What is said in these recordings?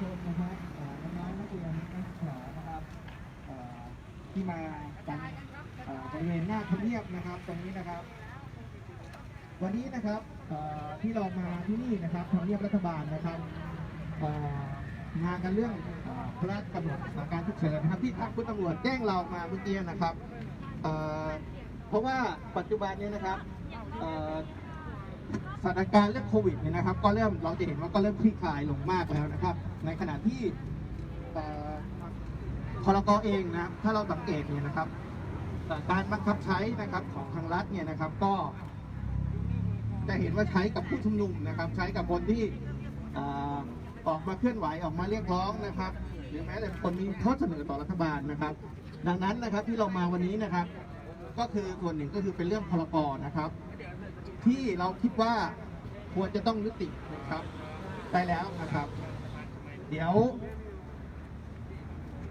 ชนนะครับน้องๆนักเรียนนักศึกษานะครับที่มากันบริเวณหน้าทำเนียบนะครับ ตรงนี้นะครับ วันนี้นะครับที่เรามาที่นี่นะครับทำเนียบรัฐบาลนะครับเอ่องานกันเรื่องพระราชกำหนดสถานการณ์ฉุกเฉินนะครับที่ทางคุณตำรวจแจ้งเรามาเมื่อกี้นะครับเพราะว่าปัจจุบันนี้นะครับ สถานการณ์เรื่องโควิดเนี่ยนะครับ ก็เริ่มเราจะเห็นว่าก็เริ่มคลี่คลายลงมากแล้วนะครับ ในขณะที่เอ่อพรกเองนะครับถ้าเราสังเกตเนี่ยนะครับการบังคับใช้นะครับของทางรัฐเนี่ยนะครับก็ จะเห็นว่าใช้กับผู้ชุมนุมนะครับ ใช้กับคนที่ออออกมาเคลื่อนไหวออกมาเรียกร้องนะครับ หรือแม้แต่คนมีข้อเสนอต่อรัฐบาลนะครับ ดังนั้นนะครับที่เรามาวันนี้นะครับ ก็คือส่วนหนึ่งก็คือเป็นเรื่องพรกนะครับ ที่เราคิดว่าควรจะต้องยุตินะครับไปแล้วนะครับ เดี๋ยว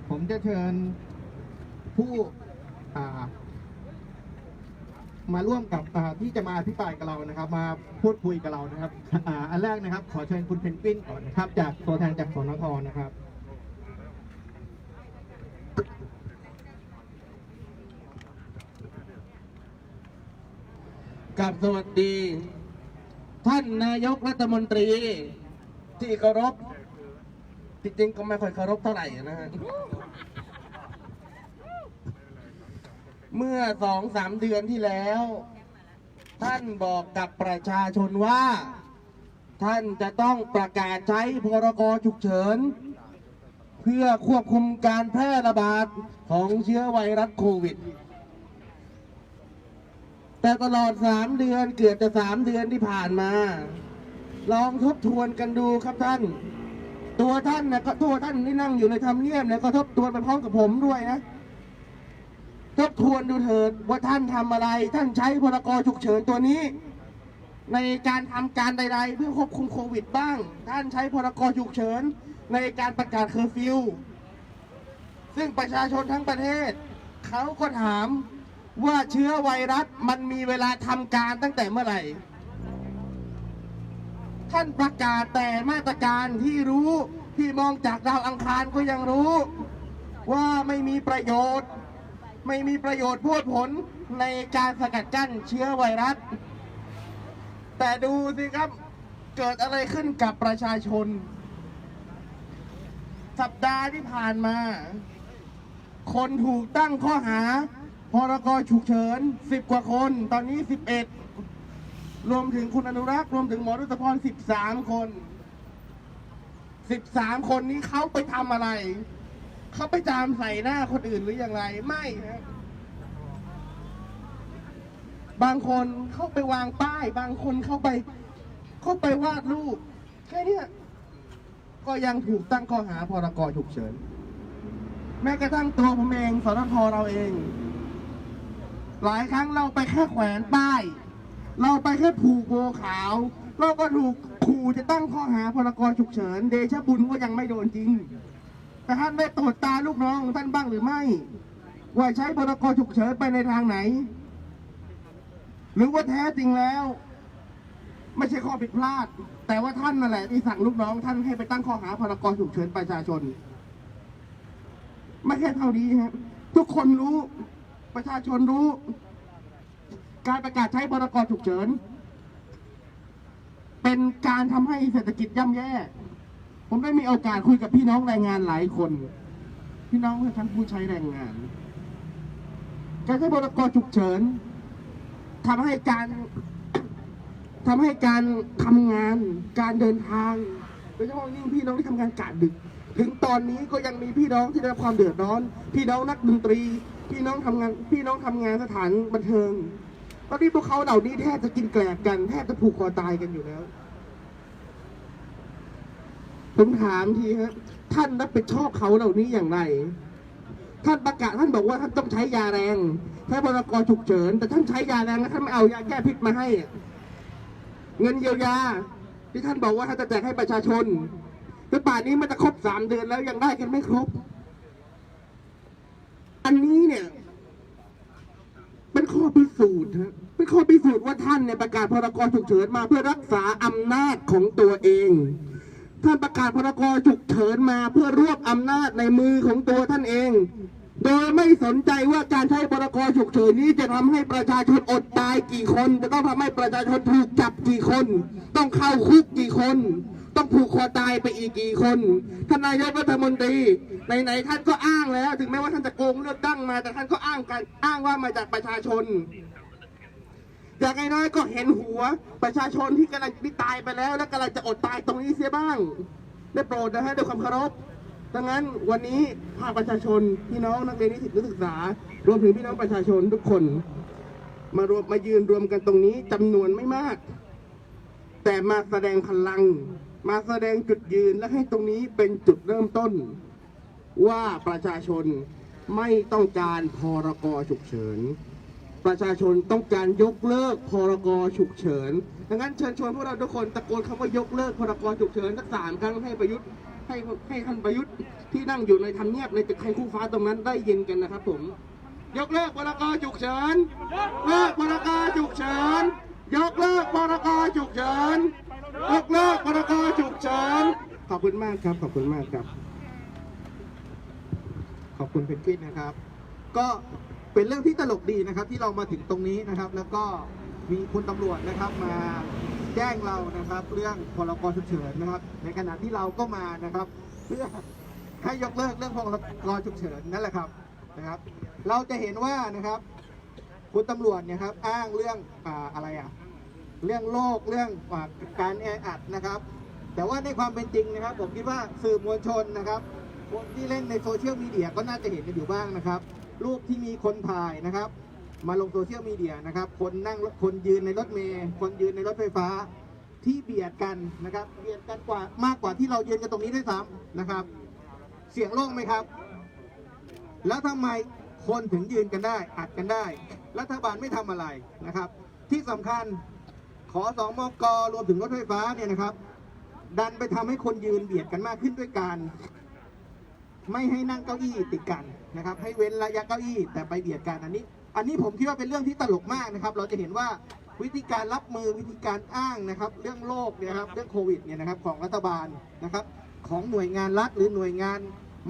ผมจะเชิญผู้ามาร่วมกับที่จะมาอภิปรายกับเรานะครับ มาพูดคุยกับเรานะครับอ,อันแรกนะครับ ขอเชิญคุณเพนกวินก่อนนะครับ จากตัวแทนจากสนทนะครับ กับสวัสดี ท่านนายกรัฐมนตรีที่เคารพจริงๆก็ไม่ค่อยเคารพเท่าไหร่นะฮะเมื่อสองสามเดือนที่แล้ว ท่านบอกกับประชาชนว่า ท่านจะต้องประกาศใช้พรกฉุกเฉิน เพื่อควบคุมการแพร่ระบาดของเชื้อไวรัสโควิด แต่ตลอดสามเดือนเกือบจะสามเดือนที่ผ่านมา ลองทบทวนกันดูครับท่าน ตัวท่านนะก็ตัวท่านที่นั่งอยู่ในทำเนียบเนี่ยก็ทบทวนไปพร้อมกับผมด้วยนะ ทบทวนดูเถิดว่าท่านทำอะไร ท่านใช้พรกฉุกเฉินตัวนี้ ในการทำการใด ๆ เพื่อควบคุมโควิดบ้าง ท่านใช้พรกฉุกเฉินในการประกาศเคอร์ฟิวซึ่งประชาชนทั้งประเทศเขาก็ถาม ว่าเชื้อไวรัสมันมีเวลาทำการตั้งแต่เมื่อไหร่ ท่านประกาศแต่มาตรการที่รู้ที่มองจากดาวอังคารก็ยังรู้ ว่าไม่มีประโยชน์ ไม่มีประโยชน์พูดผลในการสกัดกั้นเชื้อไวรัส แต่ดูสิครับเกิดอะไรขึ้นกับประชาชน สัปดาห์ที่ผ่านมา คนถูกตั้งข้อหา พรกฉุกเฉินสิบกว่าคน ตอนนี้สิบเอ็ดรวมถึงคุณอนุรักษ์ รวมถึงหมอรุตพรสิบสามคนสิบสามคนนี้เขาไปทำอะไร เขาไปจามใส่หน้าคนอื่นหรืออย่างไร ไม่บางคนเข้าไปวางป้าย บางคนเข้าไป เข้าไปวาดรูป แค่เนี้ยก็ยังถูกตั้งข้อหาพรกฉุกเฉิน แม้กระทั่งตัวผมเองสนทเราเอง หลายครั้งเราไปแค่แขวนป้าย เราไปแค่ผูกโบขาว เราก็ถูกขู่จะตั้งข้อหาพรกฉุกเฉิน เดชะบุญก็ยังไม่โดนจริง แต่ท่านได้ตรวจตาลูกน้องท่านบ้างหรือไม่ ว่าใช้พรกฉุกเฉินไปในทางไหน หรือว่าแท้จริงแล้ว ไม่ใช่ข้อผิดพลาด แต่ว่าท่านนั่นแหละที่สั่งลูกน้อง ท่านให้ไปตั้งข้อหาพรกฉุกเฉินประชาชน ไม่แค่เท่านี้ครับทุกคนรู้ ประชาชนรู้ การประกาศใช้พรกฉุกเฉิน เป็นการทำให้เศรษฐกิจย่ำแย่ ผมได้มีโอกาสคุยกับพี่น้องแรงงานหลายคน พี่น้องทั้งผู้ใช้แรงงาน การใช้พรกฉุกเฉินทำให้การทำให้การทำงาน การเดินทางโดยเฉพาะยิ่งพี่น้องที่ทำงานกะดึก ถึงตอนนี้ก็ยังมีพี่น้องที่ได้รับความเดือดร้อน พี่น้องนักดนตรี พี่น้องทำงาน พี่น้องทำงานสถานบันเทิง ตอนนี้พวกเขาเหล่านี้แทบจะกินแกลบกันแทบจะผูกคอตายกันอยู่แล้ว ผมถามทีฮะท่านรับผิดชอบเขาเหล่านี้อย่างไร ท่านประกาศท่านบอกว่าท่านต้องใช้ยาแรงใช้พรกฉุกเฉิน แต่ท่านใช้ยาแรงแล้วท่านไม่เอายาแก้พิษมาให้ เงินเยียวยา ที่ท่านบอกว่าท่านจะแจกให้ประชาชนแต่ป่านนี้มันจะครบสามเดือนแล้วยังได้กันไม่ครบ อันนี้เนี่ย เป็นข้อพิสูจน์ฮะเป็นข้อพิสูจน์ว่าท่านเนี่ยประกาศพรกฉุกเฉินมาเพื่อรักษาอำนาจของตัวเอง ท่านประกาศพรกฉุกเฉินมาเพื่อรวบอำนาจในมือของตัวท่านเอง โดยไม่สนใจว่าการใช้พรกฉุกเฉินนี้จะทำให้ประชาชนอดตายกี่คน จะต้องทำให้ประชาชนถูกจับกี่คน ต้องเข้าคุกกี่คน ต้องผูกคอตายไปอีกกี่คนท่านนายกรัฐมนตรีไหนๆท่านก็อ้างแล้ว ถึงแม้ว่าท่านจะโกงเลือกตั้งมา แต่ท่านก็อ้างกันอ้างว่ามาจากประชาชนอย่างน้อยก็เห็นหัวประชาชนที่กำลังที่ตายไปแล้ว และกำลังจะอดตายตรงนี้เสียบ้าง ได้โปรดนะฮะด้วยความเคารพดังนั้นวันนี้ภาคประชาชนพี่น้องนักเรียนนิสิตนักศึกษา รวมถึงพี่น้องประชาชนทุกคน มารวมมายืนรวมกันตรงนี้จำนวนไม่มาก แต่มาแสดงพลัง มาแสดงจุดยืนและให้ตรงนี้เป็นจุดเริ่มต้น ว่าประชาชนไม่ต้องการพรกฉุกเฉิน ประชาชนต้องการยกเลิกพรกฉุกเฉินดังนั้นเชิญชวนพวกเราทุกคนตะโกนคำว่ายกเลิกพรกฉุกเฉินสักสามครั้งให้ประยุทธ์ให้ให้ท่านประยุทธ์ที่นั่งอยู่ในทำเนียบในตึกไทยคู่ฟ้าตรงนั้นได้ยินกันนะครับผม ยกเลิกพรกฉุกเฉินเลิกพรกฉุกเฉินยกเลิกพรกฉุกเฉิน ยกเลิกพรกฉุกเฉินขอบคุณมากครับ ขอบคุณมากครับ ขอบคุณเพนกวินนะครับ ก็เป็นเรื่องที่ตลกดีนะครับ ที่เรามาถึงตรงนี้นะครับ แล้วก็มีคุณตำรวจนะครับมาแจ้งเรานะครับ เรื่องพรกฉุกเฉินนะครับ ในขณะที่เราก็มานะครับ เพื่อให้ยกเลิกเรื่องพรกฉุกเฉินนั่นแหละครับนะครับ เราจะเห็นว่านะครับ คุณตำรวจเนี่ยครับ อ้างเรื่องออะไรอะ เรื่องโรคเรื่องการแออัดนะครับ แต่ว่าในความเป็นจริงนะครับ ผมคิดว่าสื่อมวลชนนะครับคนที่เล่นในโซเชียลมีเดียก็น่าจะเห็นกันอยู่บ้างนะครับ รูปที่มีคนถ่ายนะครับ มาลงโซเชียลมีเดียนะครับ คนนั่งคนยืนในรถเมล์คนยืนในรถไฟฟ้า ที่เบียดกันนะครับเบียดกันกว่ามากกว่าที่เรายืนกันตรงนี้ด้วยซ้ำนะครับ เสียงโล่งไหมครับ แล้วทำไมคนถึงยืนกันได้ อัดกันได้ รัฐบาลไม่ทำอะไรนะครับ ที่สำคัญ อสองมกรวมถึงรถไฟฟ้าเนี่ยนะครับ ดันไปทำให้คนยืนเบียดกันมากขึ้นด้วยการไม่ให้นั่งเก้าอี้ติดกันนะครับ ให้เว้นระยะเก้าอี้แต่ไปเบียดกันอันนี้ อันนี้ผมคิดว่าเป็นเรื่องที่ตลกมากนะครับ เราจะเห็นว่าวิธีการรับมือวิธีการอ้างนะครับ เรื่องโรคเนี่ยนะครับเรื่องโควิดเนี่ยนะครับของรัฐบาลนะครับ ของหน่วยงานรัฐหรือหน่วยงาน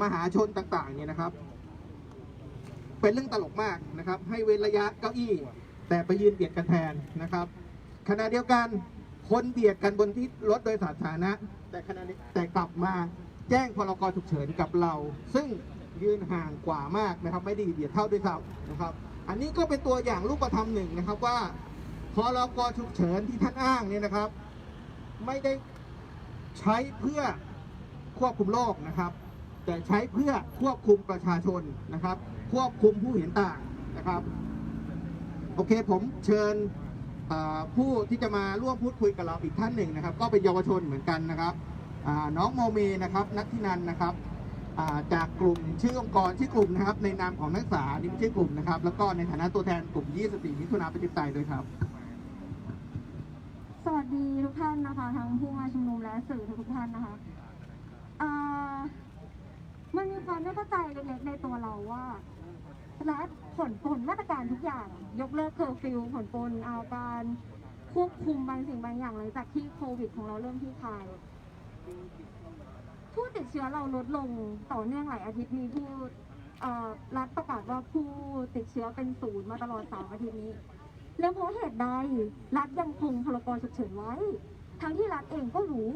มหาชนต่างๆเนี่ยนะครับ เป็นเรื่องตลกมากนะครับ ให้เว้นระยะเก้าอี้ แต่ไปยืนเบียดกันแทนนะครับ ขณะเดียวกันคนเบียดกันบนที่รถโดยสารสาธารณะแต่ขณะนี้แต่กลับมาแจ้งพรกฉุกเฉินกับเรา ซึ่งยืนห่างกว่ามากนะครับ ไม่ได้เบียดเท่าด้วยซ้ำนะครับ อันนี้ก็เป็นตัวอย่างรูปธรรมหนึ่งนะครับว่าพรกฉุกเฉินที่ท่านอ้างเนี่ยนะครับ ไม่ได้ใช้เพื่อควบคุมโรคนะครับ แต่ใช้เพื่อควบคุมประชาชนนะครับ ควบคุมผู้เห็นต่างนะครับ โอเคผมเชิญ ผู้ที่จะมาร่วมพูดคุยกับเราอีกท่านหนึ่งนะครับ ก็เป็นเยาวชนเหมือนกันนะครับน้องโมเมนะครับนัทธินันนะครับจากกลุ่มชื่อองค์กรชื่อกลุ่มนะครับในนามของนักศึกษานี่ไม่ใช่กลุ่มนะครับ แล้วก็ในฐานะตัวแทนกลุ่ม 24 มิถุนาปฏิปไตยด้วยครับ สวัสดีทุกท่านนะคะทั้งผู้มาชุมนุมและสื่อทุกท่านนะคะมันมีความไม่เข้าใจเล็กๆในตัวเราว่ารัฐ ผลผลมาตรการทุกอย่าง ยกเลิกเคอร์ฟิวผลปลนเอาการควบคุมบางสิ่งบางอย่างหลังจากที่โควิด ของเราเริ่มที่คลายผู้ติดเชื้อเราลดลงต่อเนื่องหลายอาทิตย์มีผู้รัฐประกาศว่าผู้ติดเชื้อเป็นศูนย์มาตลอดสามอาทิตย์นี้ แล้วเพราะเหตุใดรัฐยังคงพรกรฉุกเฉินไว้ ทั้งที่รัฐเองก็รู้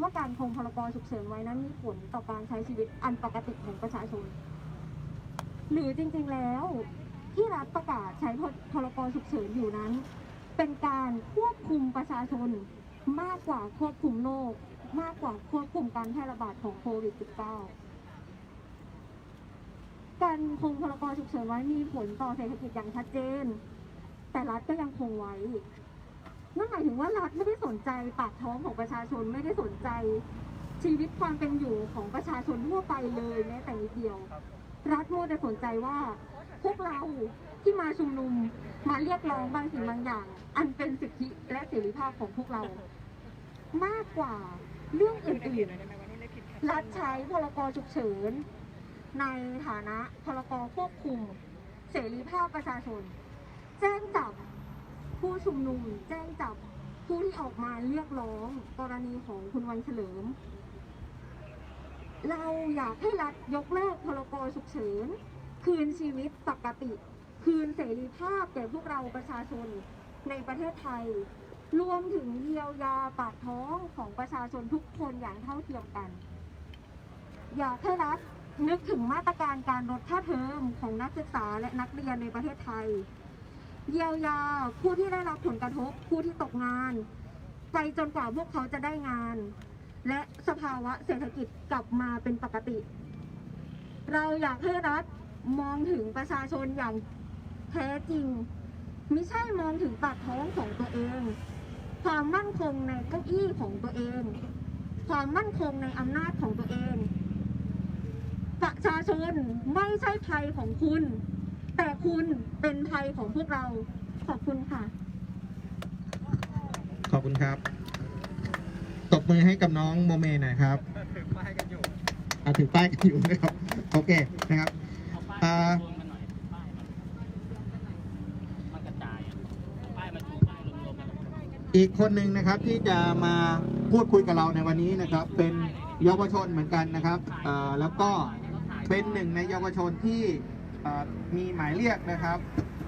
ว่าการคงพรกรฉุกเฉินไว้นั้นมีผลต่อการใช้ชีวิตอันปกติของประชาชน หรือจริงๆแล้ว ที่รัฐประกาศใช้พรกฉุกเฉินอยู่นั้น เป็นการควบคุมประชาชนมากกว่าควบคุมโรคมากกว่าควบคุมการแพร่ระบาดของโควิด -19 การคงพรกฉุกเฉินไว้มีผลต่อเศรษฐกิจอย่างชัดเจน แต่รัฐก็ยังคงไว้นั่นหมายถึงว่ารัฐไม่ได้สนใจปากท้องของประชาชนไม่ได้สนใจชีวิตความเป็นอยู่ของประชาชนทั่วไปเลยแม้แต่นิดเดียว รัฐมัวแต่สนใจว่า พวกเราที่มาชุมนุมมาเรียกร้องบางสิ่งบางอย่าง อันเป็นสิทธิและเสรีภาพของพวกเรา มากกว่าเรื่องอื่นๆรัฐใช้พรกฉุกเฉิน ในฐานะพรกควบคุม เสรีภาพประชาชน แจ้งจับผู้ชุมนุม แจ้งจับผู้ที่ออกมาเรียกร้องกรณีของคุณวันเฉลิม เราอยากให้รัฐยกเลิกพรกฉุกเฉิน คืนชีวิตปกติ คืนเสรีภาพแก่พวกเราประชาชนในประเทศไทย รวมถึงเยียวยาปากท้องของประชาชนทุกคนอย่างเท่าเทียมกัน อยากให้รัฐนึกถึงมาตรการการลดค่าเทอมของนักศึกษาและนักเรียนในประเทศไทย เยียวยาผู้ที่ได้รับผลกระทบ ผู้ที่ตกงาน ไปจนกว่าพวกเขาจะได้งาน และสภาวะเศรษฐกิจกลับมาเป็นปกติ เราอยากให้รัฐมองถึงประชาชนอย่างแท้จริง ไม่ใช่มองถึงปากท้องของตัวเอง ความมั่นคงในเก้าอี้ของตัวเอง ความมั่นคงในอำนาจของตัวเอง ประชาชนไม่ใช่ภัยของคุณ แต่คุณเป็นภัยของพวกเรา ขอบคุณค่ะ ขอบคุณครับ บมือให้กับน้องโมเมหน่อยครับถือป้ายกันอยู่ถือป้ายกันอยู่นะครับ โอเคนะครับอ่าอีกคนหนึ่งนะครับที่จะมาพูดคุยกับเราในวันนี้นะครับ เป็นเยาวชนเหมือนกันนะครับแล้วก็เป็นหนึ่งในเยาวชนที่มีหมายเรียกนะครับ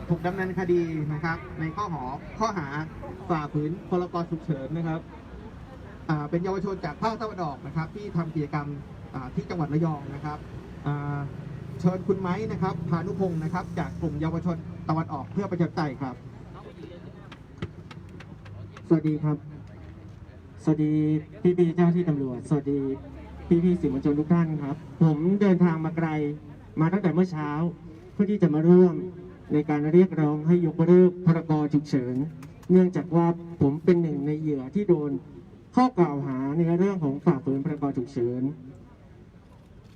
ถูกดำเนินคดีนะครับ ในข้อหอข้อหาฝ่าฝืนพรกฉุกเฉินนะครับ เป็นเยาวชนจากภาคตะวันออกนะครับ ที่ทำกิจกรรมที่จังหวัดระยองนะครับเชิญคุณไม้นะครับพานุพงศ์นะครับ จากกลุ่มเยาวชนตะวันออกเพื่อประชาธิปไตยครับ สวัสดีครับ สวัสดีพี่พี่ๆเจ้าหน้าที่ตำรวจ สวัสดีพี่พี่ๆสื่อมวลชนทุกท่านครับ ผมเดินทางมาไกลมาตั้งแต่เมื่อเช้า เพื่อที่จะมาร่วมในการเรียกร้องให้ยกเลิกพรกฉุกเฉิน เนื่องจากว่าผมเป็นหนึ่งในเหยื่อที่โดน ข้อกล่าวหาในเรื่องของฝ่าฝืนพรกฉุกเฉิน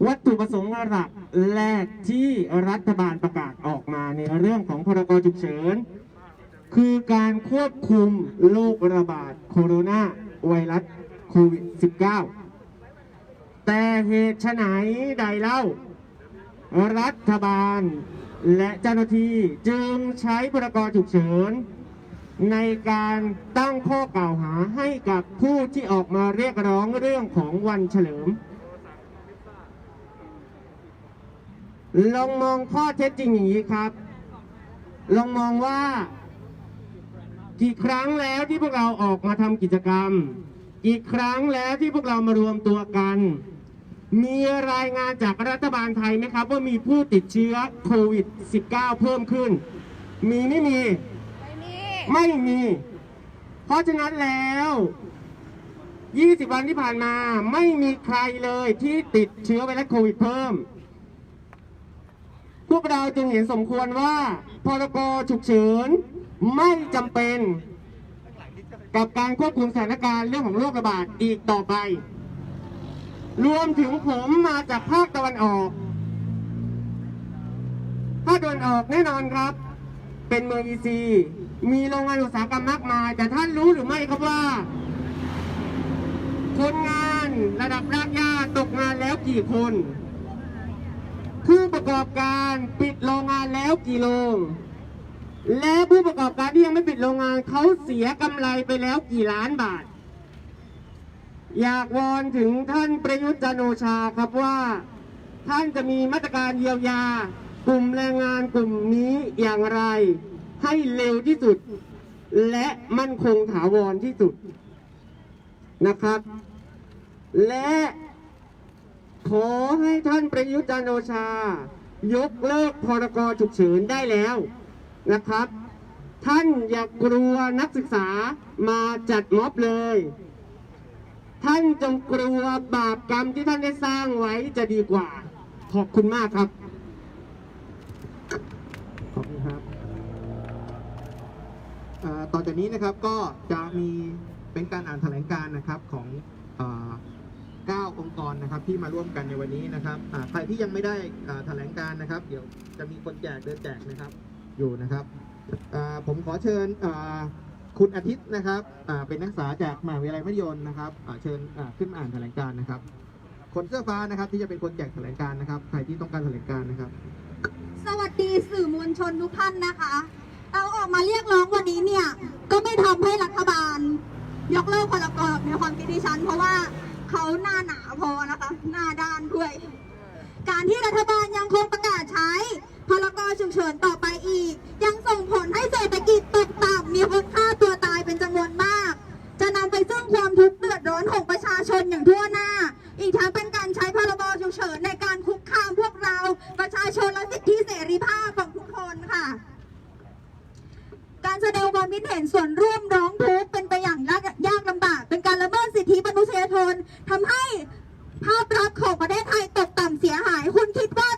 วัตถุประสงค์หลักแรกที่รัฐบาลประกาศออกมาในเรื่องของพรกฉุกเฉิน คือการควบคุมโรคระบาดโคโรนาไวรัสโควิด -19 แต่เหตุไฉนใดเล่า รัฐบาลและเจ้าหน้าที่จึงใช้พรกฉุกเฉิน ในการตั้งข้อกล่าวหาให้กับผู้ที่ออกมาเรียกร้องเรื่องของวันเฉลิม ลองมองข้อเท็จจริงอย่างนี้ครับ ลองมองว่า กี่ครั้งแล้วที่พวกเราออกมาทำกิจกรรม กี่ครั้งแล้วที่พวกเรามารวมตัวกัน มีรายงานจากรัฐบาลไทยไหมครับ ว่ามีผู้ติดเชื้อโควิด -19 เพิ่มขึ้น มีไม่มี ไม่มี เพราะฉะนั้นแล้ว 20 วันที่ผ่านมาไม่มีใครเลยที่ติดเชื้อไวรัสโควิดเพิ่ม พวกเราจึงเห็นสมควรว่าพรกฉุกเฉินไม่จำเป็น กับการควบคุมสถานการณ์เรื่องของโรคระบาดอีกต่อไป รวมถึงผมมาจากภาคตะวันออกภาคตะวันออกแน่นอนครับ เป็นเมืองอีซี มีโรงงานอุตสาหกรรมมากมาย แต่ท่านรู้หรือไม่ครับว่า คนงานระดับรากหญ้าตกงานแล้วกี่คน ผู้ประกอบการปิดโรงงานแล้วกี่โรงและผู้ประกอบการที่ยังไม่ปิดโรงงานเขาเสียกำไรไปแล้วกี่ล้านบาท อยากวอนถึงท่านประยุทธ์จันโอชาครับว่า ท่านจะมีมาตรการเยียวยากลุ่มแรงงานกลุ่มนี้อย่างไร ให้เร็วที่สุด และมั่นคงถาวรที่สุดนะครับ และขอให้ท่านประยุทธ์จันทร์โอชา ยกเลิกพรกฉุกเฉินได้แล้วนะครับ ท่านอย่ากลัวนักศึกษามาจัดม็อบเลย ท่านจงกลัวบาปกรรมที่ท่านได้สร้างไว้จะดีกว่า ขอบคุณมากครับ ขอบคุณครับเอ่อ ต่อจากนี้นะครับก็จะมีเป็นการอ่านแถลงการนะครับของเอ่อ9องค์กรนะครับที่มาร่วมกันในวันนี้นะครับใครที่ยังไม่ได้แถลงการนะครับ เดี๋ยวจะมีคนแจกเดินแจกนะครับอยู่นะครับผมขอเชิญคุณอาทิตย์นะครับเป็นนักศึกษาจากมหาวิทยาลัยมหิดลนะครับเชิญขึ้นมาอ่านแถลงการนะครับ คนเสื้อฟ้านะครับที่จะเป็นคนแจกแถลงการนะครับใครที่ต้องการแถลงการนะครับ สวัสดีสื่อมวลชนทุกท่านนะคะ ออกมาเรียกร้องวันนี้เนี่ย ก็ไม่ทำให้รัฐบาล ยกเลิกพรกรในความคิดดิฉัน เพราะว่าเขาหน้าหนาพอนะคะ หน้าด้านด้วย การที่รัฐบาลยังคงประกาศใช้พรกรฉุกเฉินต่อไปอีก ยังส่งผลให้เศรษฐกิจตกต่ำมีคนฆ่าตัวตายเป็นจำนวนมาก จะนำไปซึ่งความทุกข์เดือดร้อนของประชาชนอย่างทั่วหน้า อีกทั้งเป็นการใช้พรบฉุกเฉินในการคุกคามพวกเราประชาชนและสิทธิเสรีภาพของทุกคนค่ะ การแสดงความคิดเห็นส่วนร่วมร้องทุกข์เป็นไปอย่างยากยากลำบาก เป็นการละเมิดสิทธิมนุษยชนทำให้ภาพลักษณ์ของประเทศไทยตกต่ำเสียหาย คุณคิดว่า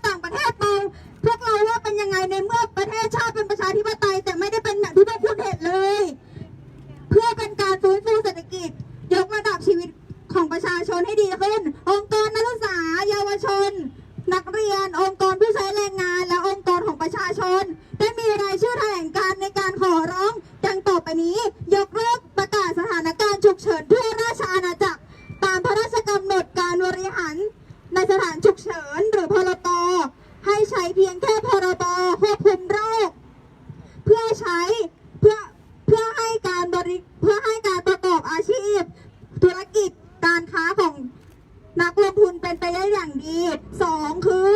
ในสถานฉุกเฉินหรือพรบให้ใช้เพียงแค่พรบควบคุมโรค เพื่อใช้เพื่อเพื่อให้การบริเพื่อให้การประกอบอาชีพ ธุรกิจการค้าของนักลงทุนเป็นไปได้อย่างดีสองคือ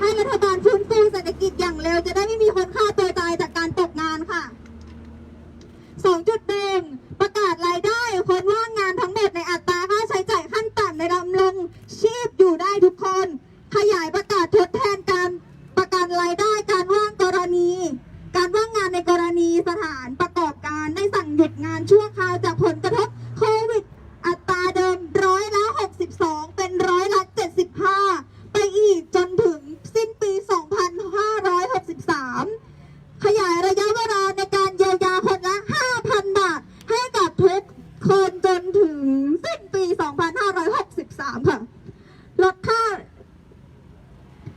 ให้รัฐบาลฟื้นฟูเศรษฐกิจอย่างเร็ว จะได้ไม่มีคนฆ่าตัวตายจากการตกงานค่ะ 2.1 ประกาศรายได้ คนว่างงานทั้งหมดในอัตราค่าใช้จ่ายขั้นต่ำในดำรงชีพอยู่ได้ทุกคน ขยายประกาศทดแทนการประกันรายได้การว่างกรณี การว่างงานในกรณีสถานประกอบการได้สั่ง หยุดงานชั่วคราวจากลกระทบโควิด อัตราเดิมร้อยละ 62 เป็นร้อยละ 75 ไปอีกจนถึงสิ้นปี 2563 ขยายระยะเวลาในการเยียวยาคนละ 5,000 บาท ให้กับทุกคนจนถึงสิ้นปี 2563 ค่ะ ลดค่า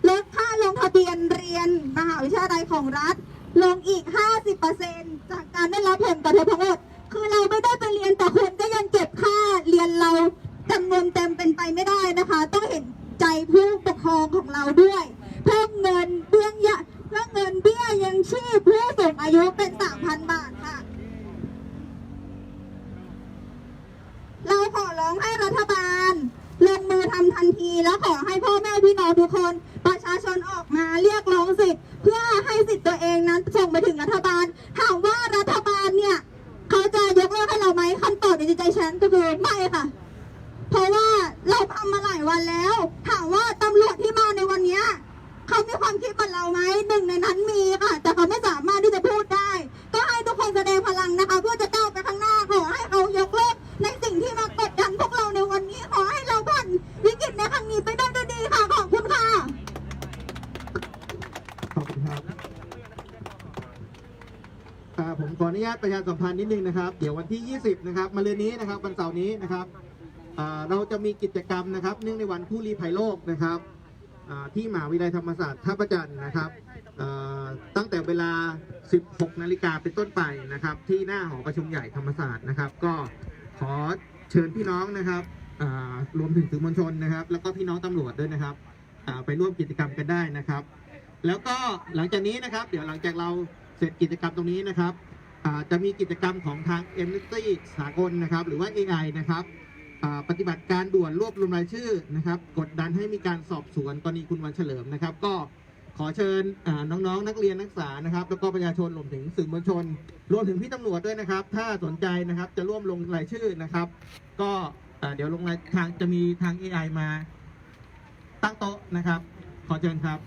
ลดค่าลงทะเบียนเรียนมหาวิทยาลัยของรัฐ ลงอีก 50%จากการได้รับผลกระทบทั้งหมด คือเราไม่ได้ไปเรียนแต่คนก็ยังเก็บค่าเรียนเราจำนวนเต็มเป็นไปไม่ได้นะคะ ต้องเห็นใจผู้ปกครองของเราด้วย เพิ่มเงินเบี้ยยะเพิ่มเงินเบี้ยยังชีพผู้สูงอายุเป็น 3,000 บาทค่ะ เราขอร้องให้รัฐบาล ลงมือทำทันที แล้วขอให้พ่อแม่พี่น้องทุกคน ประชาชนออกมาเรียกร้องสิทธิ์ เพื่อให้สิทธิ์ตัวเองนั้นส่งไปถึงรัฐบาลถามว่ารัฐบาลเนี่ย เขาจะยกเลิกให้เราไหมคำตอบในใจฉันก็คือไม่ค่ะเพราะว่าเราทำมาหลายวันแล้ว ถามว่าตำรวจที่มาในวันนี้ เขามีความคิดเหมือนเราไหมหนึ่งในนั้นมีค่ะ แต่เขาไม่สามารถที่จะพูดได้ ก็ให้ทุกคนแสดงพลังนะคะ เพื่อจะก้าวไปข้างหน้าขอให้เขายกเลิกในสิ่งที่มากดดันพวกเราในวันนี้ขอให้เราผ่านวิกฤตในครั้งนี้ไปได้ด้วยดีค่ะขอบคุณค่ะขอบคุณครับอ่าผมขออนุญาตประชาสัมพันธ์นิดนึงนะครับ เดี๋ยววันที่ 20 นะครับมะรืนนี้นะครับวันเสาร์นี้นะครับอ่าเราจะมีกิจกรรมนะครับ เนื่องในวันผู้ลี้ภัยโลกนะครับ ที่มหาวิทยาลัยธรรมศาสตร์ท่าประจันทร์นะครับอ่าตั้งแต่เวลา 16 นาฬิกาเป็นต้นไปนะครับ ที่หน้าหอประชุมใหญ่ธรรมศาสตร์นะครับ ก็ขอเชิญพี่น้องนะครับอ่ารวมถึงสื่อมวลชนนะครับ แล้วก็พี่น้องตำรวจด้วยนะครับอ่าไปร่วมกิจกรรมกันได้นะครับ แล้วก็หลังจากนี้นะครับ เดี๋ยวหลังจากเราเสร็จกิจกรรมตรงนี้นะครับอ่าจะมีกิจกรรมของทาง m n e s t y สากลนะครับ หรือว่า AI นะครับอ่า ปฏิบัติการด่วนรวบรวมรายชื่อนะครับ กดดันให้มีการสอบสวนกรณีคุณวันเฉลิมนะครับ ก็ขอเชิญอ่าน้องๆ นักเรียนนักศึกษานะครับ แล้วก็ประชาชนรวมถึงสื่อมวลชน รวมถึงพี่ตำรวจด้วยนะครับ ถ้าสนใจนะครับจะร่วมลงรายชื่อนะครับ ก็เดี๋ยวลงรายทางจะมีทาง AI มาตั้งโต๊ะนะครับ ขอเชิญครับ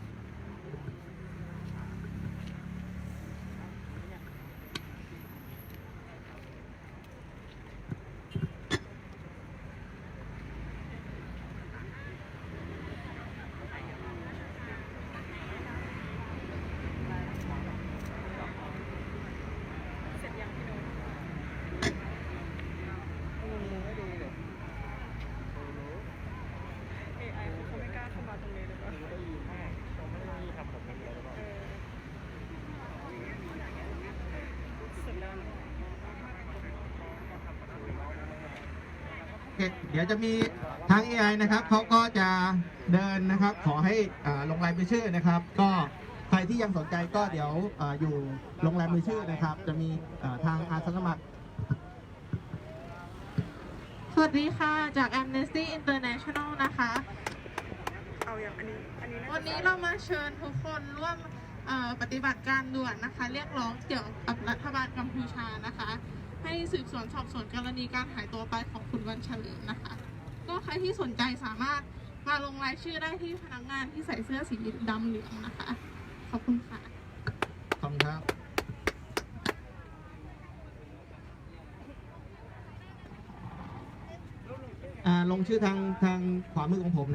เดี๋ยวจะมีทาง AI นะครับเขาก็จะเดินนะครับ ขอให้ลงรายมือชื่อนะครับ ก็ใครที่ยังสนใจก็เดี๋ยวอยู่ลงรายมือชื่อนะครับ จะมีทางอาสาสมัครสวัสดีค่ะ จาก Amnesty International วันนี้เรามาเชิญทุกคนร่วมปฏิบัติการด่วนนะคะ เรียกร้องเกี่ยวกับรัฐบาลกัมพูชานะคะ ให้สืบสวนสอบสวนกรณีการหายตัวไปของคุณวันเฉลิมนะคะ ก็ใครที่สนใจสามารถมาลงรายชื่อได้ที่พนักงานที่ใส่เสื้อสีดำเหลืองนะคะ ขอบคุณค่ะ ขอบคุณครับ อ่า ลงชื่อทางทางขวามือของผม